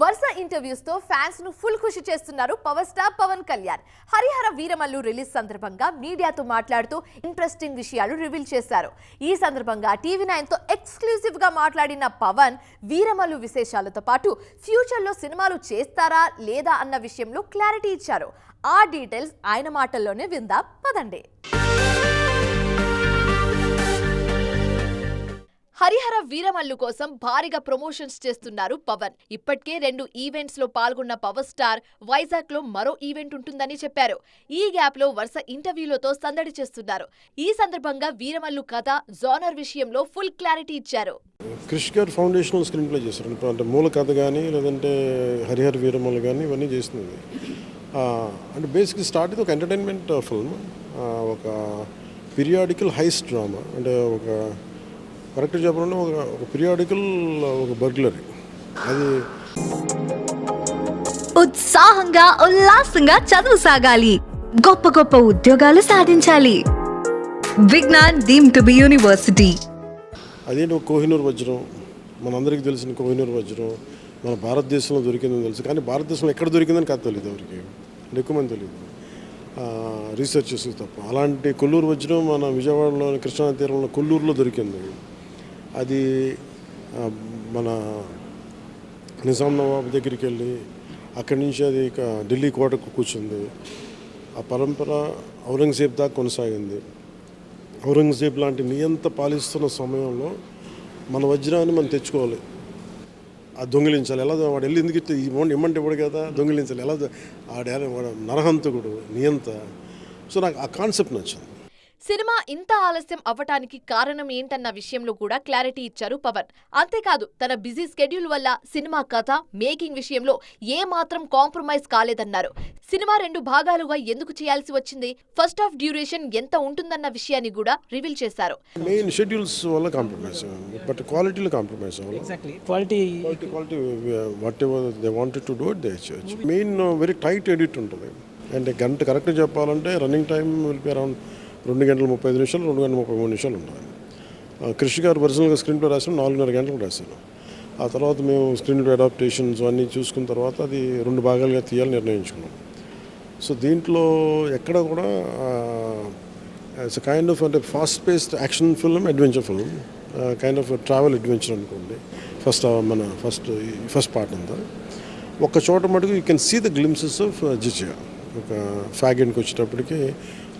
వరుస ఇంటర్వ్యూస్తో ఫ్యాన్స్ను ఫుల్ ఖుషి చేస్తున్నారు power star Pawan Kalyan. Harihara Veeramallu release సందర్భంగా మీడియాతో మాట్లాడుతూ ఇంట్రెస్టింగ్ విషయాలు రివీల్ చేశారు. ఈ సందర్భంగా టీవీ నైన్తో ఎక్స్క్లూజివ్గా మాట్లాడిన పవన్ వీరమల్లు విశేషాలతో పాటు ఫ్యూచర్లో సినిమాలు చేస్తారా లేదా అన్న విషయంలో క్లారిటీ ఇచ్చారు. ఆ డీటెయిల్స్ ఆయన మాటల్లోనే విందా పదండి. వీరమల్లు కోసం భారీగా ప్రమోషన్స్ చేస్తున్నారు పవన్. ఇప్పటికే రెండు ఈవెంట్స్లో పాల్గొన్న పవర్ స్టార్ వైజాగ్లో మరో ఈవెంట్ ఉంటుందని చెప్పారు. ఈ గ్యాప్లో వరుస ఇంటర్వ్యూలతో సందడి చేస్తున్నారు. ఈ సందర్భంగా వీరమల్లు కథ జోనర్ విషయంలో ఫుల్ క్లారిటీ ఇచ్చారు. క్రిష్ గారు ఫౌండేషనల్ స్క్రీన్ ప్లే చేస్తారు అంటే మూల కథ కానీ లేదంటే హరిహర వీరమల్లు కానీ ఇవన్నీ చేస్తుంది అంటే బేసిక్ స్టార్ట్ ఇది ఒక ఎంటర్టైన్మెంట్ ఫిల్మ్ ఒక పీరియాడికల్ హైస్ డ్రామా. అంటే ఒక కరెక్ట్ చెప్పాలంటే ఒక ఒక పీరియాడికల్ ఒక బర్గ్లరీ అది ఉత్సాహంగా ఉల్లాసంగా చదువు సాగాలి. గొప్ప గొప్ప ఉద్యోగాలు సాధించాలి. Vignan deemed to be university. అదేంటి ఒక కోహినూర్ వజ్రం? మనందరికీ తెలిసిన కోహినూర్ వజ్రం. మన భారతదేశంలో దొరికిందని తెలుసు. కానీ భారతదేశంలో ఎక్కడ దొరికిందని కాదు తెలియదు ఎవరికి. ఎక్కువ మంది తెలియదు రీసెర్చ్ చేసి తప్ప. అలాంటి కొల్లూరు వజ్రం మన విజయవాడలోని కృష్ణా తీరంలో కొల్లూరులో దొరికింది. అది మన నిజాం నవాబ్ దగ్గరికి వెళ్ళి అక్కడి నుంచి అది ఇక ఢిల్లీ కోటకు కూర్చుంది. ఆ పరంపర ఔరంగజేబ్ దాకా కొనసాగింది. ఔరంగజేబ్ లాంటి నియంత పాలిస్తున్న సమయంలో మన వజ్రాన్ని మనం తెచ్చుకోవాలి. ఆ దొంగిలించాలి. ఎలా వాడు వెళ్ళి ఎందుకు ఇమ్మంటే ఇవ్వడు కదా దొంగిలించాలి. ఎలా ఆడ నరహంతకుడు నియంత. సో నాకు ఆ కాన్సెప్ట్ నచ్చింది. సినిమా ఇంత ఆలస్యం అవ్వటానికి కారణం ఏంటన్న విషయంలో కూడా క్లారిటీ ఇచ్చారు పవన్. అంతేకాదు తన బిజీ స్కెడ్యూల్ వల్ల సినిమా కథ మేకింగ్ విషయంలో ఏ మాత్రం కాంప్రమైజ్ కాలేదన్నారు. సినిమా రెండు భాగాలుగా ఎందుకు చేయాల్సి వచ్చింది? ఫస్ట్ హాఫ్ డ్యూరేషన్ ఎంత ఉంటుందన్న విషయాన్ని కూడా రివీల్ చేశారు. మెయిన్ షెడ్యూల్స్ వల్ల కాంప్రమైజ్ బట్ క్వాలిటీలో compromise exactly quality quality whatever they wanted to do it they main very tight edit ఉంటుంది. అంటే గంట కరెక్ట్గా చెప్పాలంటే running time will be around రెండు గంటల ముప్పై ఐదు నిమిషాలు రెండు గంటల ముప్పై మూడు నిమిషాలు ఉండాలి. కృషి గారు పర్సనల్గా స్క్రీన్ ప్లే రాసాను నాలుగున్నర గంటలు రాశాను ఆ తర్వాత మేము స్క్రీన్ ప్లే అడాప్టేషన్స్ అన్నీ చూసుకున్న తర్వాత అది రెండు భాగాలుగా తీయాలని నిర్ణయించుకున్నాం. సో దీంట్లో ఎక్కడ కూడా ఇట్స్ కైండ్ ఆఫ్ అంటే fast paced action film adventure film kind of travel adventure అనుకోండి. ఫస్ట్ మన ఫస్ట్ ఫస్ట్ పార్ట్ అంతా. ఒక చోట మటుకు you can see the glimpses of జిజియా ఒక ఫ్యాగెన్కి వచ్చేటప్పటికి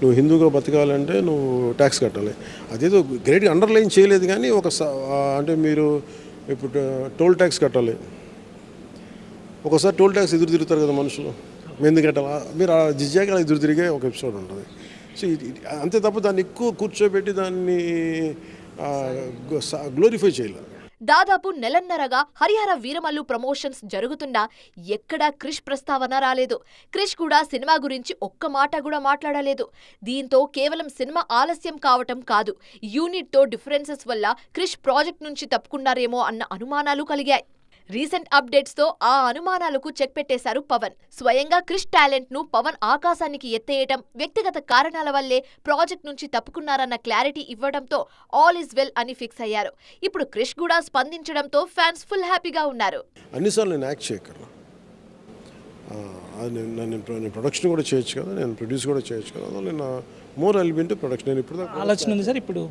నువ్వు హిందూగా బతకాలంటే నువ్వు ట్యాక్స్ కట్టాలి. అదేదో గ్రేట్గా అండర్లైన్ చేయలేదు కానీ ఒక స- అంటే మీరు ఇప్పుడు టోల్ ట్యాక్స్ కట్టాలి. ఒకసారి టోల్ ట్యాక్స్ ఎదురు తిరుగుతారు కదా మనుషులు. మేము ఎందుకు కట్టాలి? మీరు ఆ జిజ్జాకి అలా ఎదురు తిరిగే ఒక ఎపిసోడ్ ఉంటుంది. సో అంతే తప్ప దాన్ని ఎక్కువ కూర్చోబెట్టి దాన్ని గ్లోరిఫై చేయలేదు దాదాపు నెలన్నరగా హరిహర వీరమల్లు ప్రమోషన్స్ జరుగుతున్నా ఎక్కడా క్రిష్ ప్రస్తావన రాలేదు. క్రిష్ కూడా సినిమా గురించి ఒక్క మాట కూడా మాట్లాడలేదు. దీంతో కేవలం సినిమా ఆలస్యం కావటం కాదు యూనిట్తో డిఫరెన్సెస్ వల్ల క్రిష్ ప్రాజెక్ట్ నుంచి తప్పుకున్నారేమో అన్న అనుమానాలు కలిగాయి. రీసెంట్ అప్డేట్స్తో ఆ అనుమానాలకు చెక్ పెట్టేశారు పవన్. స్వయంగా క్రిష్ టాలెంట్ను పవన్ ఆకాశానికి ఎత్తేయటం వ్యక్తిగత కారణాల వల్లే ప్రాజెక్ట్ నుంచి తప్పుకున్నారన్న క్లారిటీ ఇవ్వడంతో ఆల్ ఇస్ వెల్ అని ఫిక్స్ అయ్యారు. ఇప్పుడు క్రిష్ కూడా స్పందించడంతో ఫ్యాన్స్ ఫుల్ హ్యాపీగా ఉన్నారు. అన్నిసార్లు నేను యాక్ట్ చేయగలను ప్రొడక్షన్ కూడా చేయొచ్చు కదా నేను ప్రొడ్యూస్ కూడా చేయొచ్చు కదా నేను మోర్ ఎలిమెంట్ ప్రొడక్షన్. నేను ఇప్పుడు ఆలోచన ఉంది సార్ ఇప్పుడు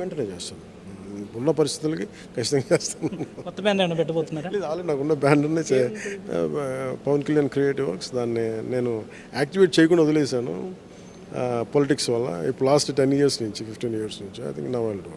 వెంటనే చేస్తాను. ఉన్న పరిస్థితులకి ఖచ్చితంగా చేస్తాను కొత్త బ్యాండ్ ఏమైనా పెట్టబోతున్నారా? లేదు ఆల్రెడీ నాకున్న బ్యాండ్ ఉన్నాయి. చే- పవన్ కళ్యాణ్ క్రియేటివ్ వర్క్స్ దాన్ని నేను యాక్టివేట్ చేయకుండా వదిలేశాను. పొలిటిక్స్ వల్ల ఇప్పుడు లాస్ట్ టెన్ ఇయర్స్ నుంచి ఫిఫ్టీన్ ఇయర్స్ నుంచి ఐ థింక్ ఐల్ డూ